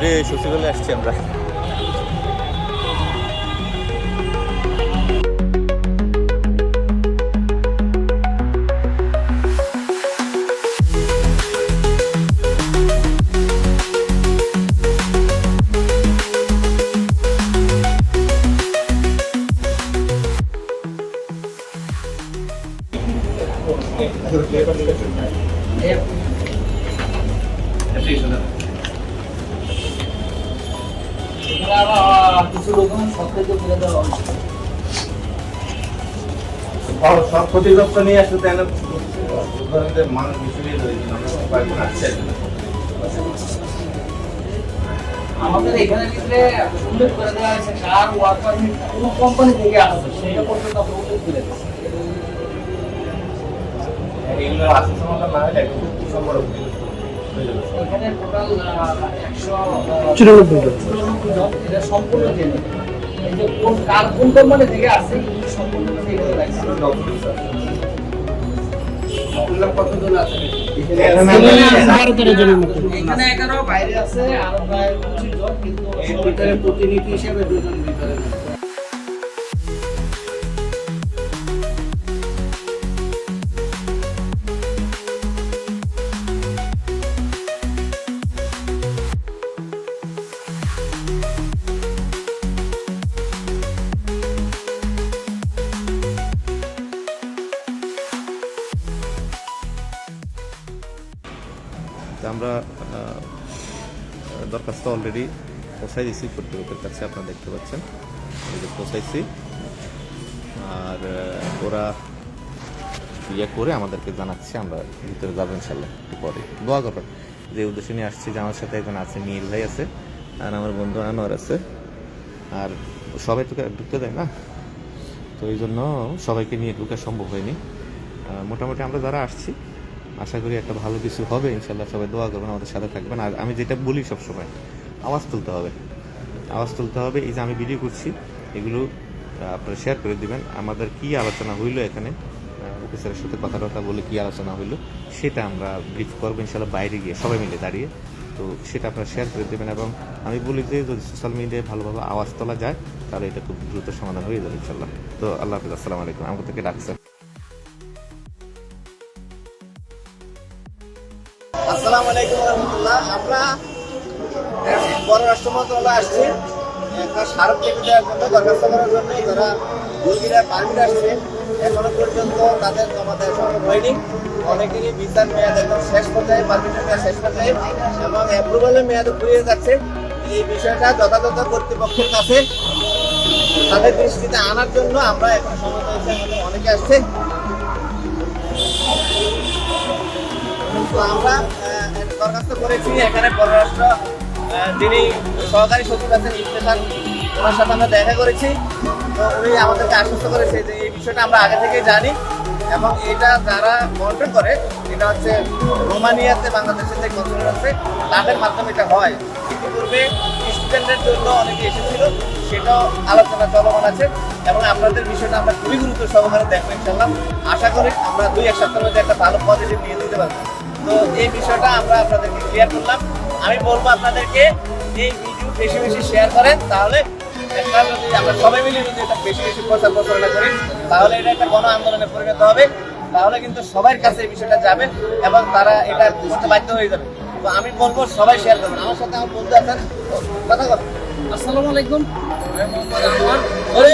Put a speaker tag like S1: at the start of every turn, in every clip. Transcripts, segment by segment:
S1: ধরে সচিবালয়ে আসছি আমরা
S2: কিছু লোকজন সব ফেলে দেওয়া হয়েছে
S1: সব ক্ষতিগ্রস্ত নিয়ে আসলে তাই না মানুষ মিশিয়ে রয়েছে আমরা কয়েকজন আসছে
S2: আমাদের এখানে কিন্তু উল্লেখ করে দেওয়া হয়েছে কার ওয়ার্ক পারমিট কোন কোম্পানি থেকে আসছে সেটা পর্যন্ত আমরা উল্লেখ করে দিচ্ছি
S1: এগুলো আসল সমাধান না হলে একদম সম্পর্ক
S3: চুরানব্বই জন।
S2: এটা সম্পূর্ণ জেনে এই যে কোন কার কোন কোম্পানি থেকে আসছে এগুলো সম্পূর্ণ লাগছে কতজন আছে? এখানে এগারো বাইরে আছে আরও প্রায় পঁচিশ জন কিন্তু প্রতিনিধি হিসেবে দুজন ভিতরে
S1: আমরা দরখাস্ত অলরেডি পৌঁছাই দিয়েছি কর্তৃপক্ষের কাছে, আপনারা দেখতে পাচ্ছেন। এই যে আর ওরা ইয়ে করে আমাদেরকে জানাচ্ছে, আমরা ভিতরে যাব ইনশাল্লাহ একটু পরে। দোয়া করবেন। যে উদ্দেশ্যে নিয়ে আসছি, যে আমার সাথে একজন আছে, নীল ভাই আছে, আর আমার বন্ধু আনোয়ার আছে। আর সবাই তোকে ঢুকতে দেয় না? তো এই জন্য সবাইকে নিয়ে ঢুকা সম্ভব হয়নি। মোটামুটি আমরা যারা আসছি আশা করি একটা ভালো কিছু হবে ইনশাল্লাহ সবাই দোয়া করবেন, আমাদের সাথে থাকবেন। আর আমি যেটা বলি সবসময়, আওয়াজ তুলতে হবে। আওয়াজ তুলতে হবে, এই যে আমি ভিডিও করছি, এগুলো আপনারা শেয়ার করে দিবেন। আমাদের কি আলোচনা হইল এখানে? অফিসারের সাথে কথা টথা বলে কি আলোচনা হইল, সেটা আমরা ব্রিফ করব ইনশাল্লাহ বাইরে গিয়ে, সবাই মিলে দাঁড়িয়ে। তো সেটা আপনারা শেয়ার করে দেবেন এবং আমি বলি যে, যদি সোশ্যাল মিডিয়ায় ভালোভাবে আওয়াজ তোলা যায়, তাহলে এটা খুব দ্রুত সমাধান হয়ে যাবে ইনশাল্লাহ তো আল্লাহ হাফিজ, আসসালামু আলাইকুম। আমাকে থেকে ডাকছেন
S4: আসসালামু আলাইকুম রহমতুল্লাহ আমরা পররাষ্ট্র মন্ত্রণালয়ে আসছি। একটা স্মারক লিপি দেওয়ার জন্য দরখাস্ত করার জন্য যারা মুরগিরা পারমিট আসছে, এখনও পর্যন্ত তাদের জমা দেওয়া সম্ভব হয়নি। অনেকেরই বিচার মেয়াদ একদম শেষ পর্যায়ে পারমিটের মেয়াদ শেষ পর্যায়ে এবং অ্যাপ্রুভালের মেয়াদ ফুরিয়ে যাচ্ছে। এই বিষয়টা যথাযথ কর্তৃপক্ষের কাছে। তাদের দৃষ্টিতে আনার জন্য আমরা এখন সময় অনেকে আসছে। তো আমরা দরখাস্ত করেছি। এখানে পররাষ্ট্র যিনি সহকারী সচিব আছেন ইফতেখান সাথে আমরা দেখা করেছি। তো উনি আমাদেরকে আশ্বস্ত করেছে যে এই বিষয়টা আমরা আগে থেকেই জানি এবং এটা যারা মনিটর করে, এটা হচ্ছে রোমানিয়াতে বাংলাদেশের যে কনসুলেট আছে, তাদের মাধ্যমে এটা হয়। ইতিপূর্বে স্টুডেন্টের জন্য অনেকে এসেছিল, সেটাও আলোচনা চলমান আছে এবং আপনাদের বিষয়টা আমরা খুবই গুরুত্ব সহকারে দেখব ইনশাল্লাহ আশা করি আমরা দুই এক সপ্তাহের মধ্যে একটা ভালো পজিটিভ নিয়ে দিতে পারব। তো এই বিষয়টা আমরা আপনাদেরকে ক্লিয়ার করলাম। আমি বলব আপনাদেরকে এই ভিডিও বেশি বেশি শেয়ার করেন তাহলে একটা যদি আমরা সবাই মিলে যদি এটা বেশি বেশি প্রচার প্রচারণা করি তাহলে এটা একটা গণ আন্দোলনে পরিণত হবে। তাহলে কিন্তু সবার কাছে এই বিষয়টা যাবে এবং তারা এটা বুঝতে বাধ্য হয়ে যাবে। তো আমি বলব সবাই শেয়ার করবেন। আমার সাথে আমার বন্ধু আছেন। কথা কথা
S2: আসসালামু আলাইকুম। আমি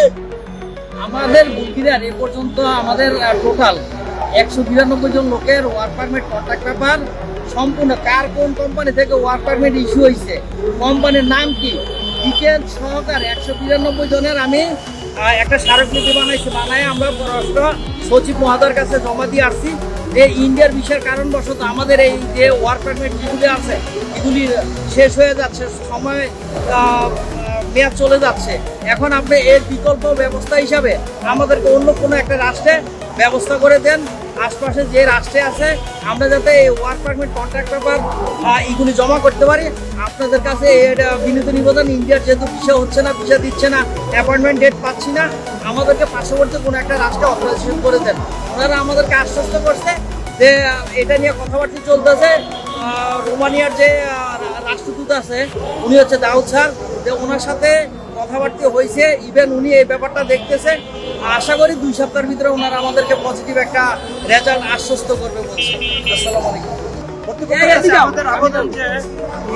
S2: আমাদের বুকিরার এ পর্যন্ত আমাদের টোটাল একশো বিরানব্বই জন লোকের ওয়ার্ক পারমিট কন্ট্রাক্ট পেপার সম্পূর্ণ। কার কোন কোম্পানি থেকে ওয়ার্ক পারমিট ইস্যু হয়েছে কোম্পানির নাম কি? ডিটেল সহকার একশো বিরানব্বই জনের আমি একটা স্মারকলিপি বানাইছি, বানায় আমরা পররাষ্ট্র সচিব মহাদার কাছে জমা দিয়ে আসছি। যে ইন্ডিয়ার বিষয়ের কারণবশত আমাদের এই যে ওয়ার্ক পারমিট যেগুলি আছে, এগুলি শেষ হয়ে যাচ্ছে, সময় মেয়াদ চলে যাচ্ছে। এখন আপনি এর বিকল্প ব্যবস্থা হিসাবে আমাদেরকে অন্য কোনো একটা রাষ্ট্রে ব্যবস্থা করে দেন। আশপাশে যে রাষ্ট্রে আছে আমরা যাতে এই ওয়ার্ক পারমিট কন্ট্রাক্ট পেপার এগুলি জমা করতে পারি। আপনাদের কাছে আহ, বিনীত নিবেদন ইন্ডিয়ার যেহেতু ভিসা হচ্ছে না ভিসা দিচ্ছে না অ্যাপয়েন্টমেন্ট ডেট পাচ্ছি না আমাদেরকে পার্শ্ববর্তী কোনো একটা রাষ্ট্রে অথরাইজেশন করে দেন। ওনারা আমাদেরকে আশ্বস্ত করছে যে এটা নিয়ে কথাবার্তা চলতেছে। রোমানিয়ার যে রাষ্ট্রদূত আছে উনি হচ্ছে দাউদ স্যার যে ওনার সাথে কথাবার্তা হয়েছে। ইভেন উনি এই ব্যাপারটা দেখতেছে। আশা করি দুই সপ্তাহের ভিতরে ওনারা আমাদেরকে পজিটিভ একটা রেজাল্ট আশ্বস্ত করবে বলছে। আসসালামু আলাইকুম।
S5: আমাদের আবেদন যে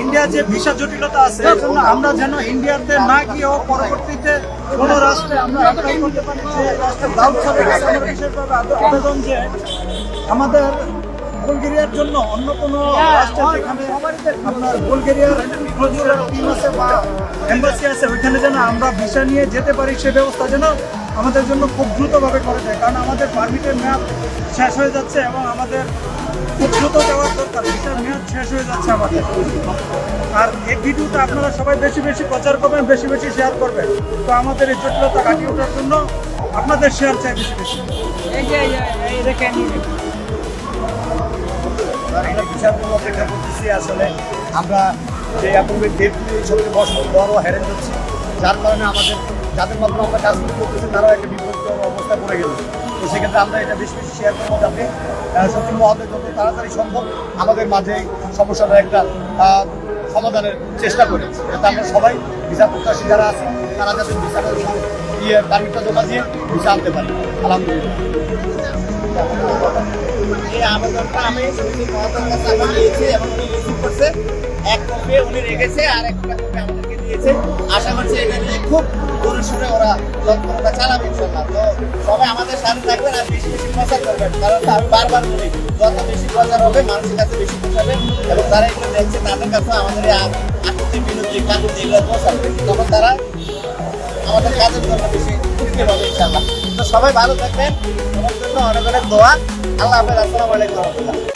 S5: ইন্ডিয়ার যে ভিসা জটিলতা আছে আমরা যেন ইন্ডিয়াতে না গিয়েও পরবর্তীতে কোনো রাষ্ট্রে আমরা অ্যাপ্লাই করতে পারি যে রাষ্ট্রের দাউদ সাহেবের বিশেষভাবে আবেদন যে আমাদের বুলগেরিয়ার জন্য অন্য কোনো রাষ্ট্রে যেখানে আপনার বুলগেরিয়ার প্রচুর টিম আছে বা এম্বাসি আছে ওইখানে যেন আমরা ভিসা নিয়ে যেতে পারি সে ব্যবস্থা যেন আমাদের জন্য খুব দ্রুতভাবে করে দেয় কারণ আমাদের পারমিটের মেয়াদ শেষ হয়ে যাচ্ছে এবং আমাদের খুব দ্রুত দেওয়ার দরকার। ভিসার মেয়াদ শেষ হয়ে যাচ্ছে আমাদের। আর এই ভিডিওটা আপনারা সবাই বেশি বেশি প্রচার করবেন বেশি বেশি শেয়ার করবেন। তো আমাদের এই জটিলতা কাটিয়ে ওঠার জন্য আপনাদের শেয়ার চাই বেশি বেশি।
S2: এই যে এই দেখেন।
S5: আমরা অপেক্ষা করতেছি আসলে। আমরা যে অ্যাপয়েন্টমেন্ট ডেট সবচেয়ে বড় বড় হ্যারেঞ্জ হচ্ছে। যার কারণে আমাদের যাদের মাধ্যমে আমরা কাজ করতেছি, তারাও একটা বিপদ অবস্থা পড়ে গেল। তো সেক্ষেত্রে আমরা এটা বেশি বেশি শেয়ার করব যাতে সচিব মহোদয় যত তাড়াতাড়ি সম্ভব আমাদের মাঝে সমস্যাটা একটা সমাধানের চেষ্টা করে। যাতে আমরা সবাই ভিসা প্রত্যাশী যারা আছে, তারা যাতে ভিসা ইয়ে পারমিটটা জমা দিয়ে ভিসা আনতে পারি। আলহামদুলিল্লাহ।
S4: এই আমি এবং উনি রিসিভ করছে। এক কপি উনি রেখেছে আর একটা দিয়েছে আশা করছি এটা নিয়ে খুব সুরে ওরা তৎপরতা চালাবে ইনশাল্লাহ তো সবাই আমাদের সাথে থাকবেন আর বেশি বেশি প্রচার করবেন। কারণ আমি বারবার বলি, যত বেশি প্রচার হবে, মানুষের কাছে বেশি পৌঁছাবে এবং তারা এগুলো দেখছে, তাদের কাছে আমাদের আকৃতি বিরোধী কাজে যেগুলো পৌঁছাবে তখন তারা আমাদের কাজের জন্য বেশি তৃপ্তি পাবে ইনশাল্লাহ তো সবাই ভালো থাকবেন। সবার জন্য অনেক অনেক দোয়া। আল্লাহ হাফেজ। আসসালামু আলাইকুম। রহমতুল্লাহ